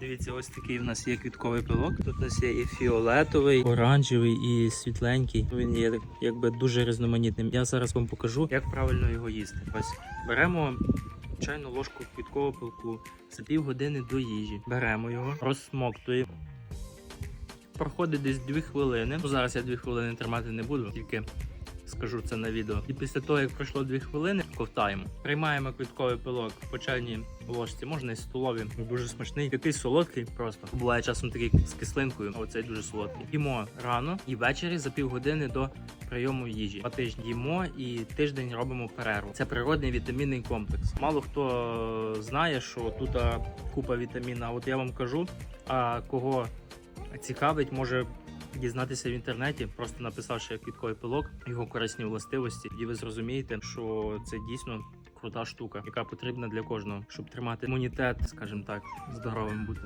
Дивіться, ось такий в нас є квітковий пилок. Тут у нас є і фіолетовий, оранжевий, і світленький. Він є якби дуже різноманітним. Я зараз вам покажу, як правильно його їсти. Ось беремо чайну ложку квіткового пилку за півгодини до їжі. Беремо його, розсмоктуємо. Проходить десь 2 хвилини. Ну зараз я 2 хвилини тримати не буду, тільки скажу це на відео. І після того, як пройшло 2 хвилини, ковтаємо. Приймаємо квітковий пилок по чайній ложці, можна і столові. Дуже смачний, такий солодкий просто. Буває часом такий з кислинкою, а оцей дуже солодкий. Їмо рано і ввечері за півгодини до прийому їжі. Два тижні їмо і тиждень робимо перерву. Це природний вітамінний комплекс. Мало хто знає, що тут купа вітаміна. От я вам кажу, а кого цікавить, може дізнатися в інтернеті, просто написавши квітковий пилок, його корисні властивості, і ви зрозумієте, що це дійсно крута штука, яка потрібна для кожного, щоб тримати імунітет, скажімо так, здоровим бути.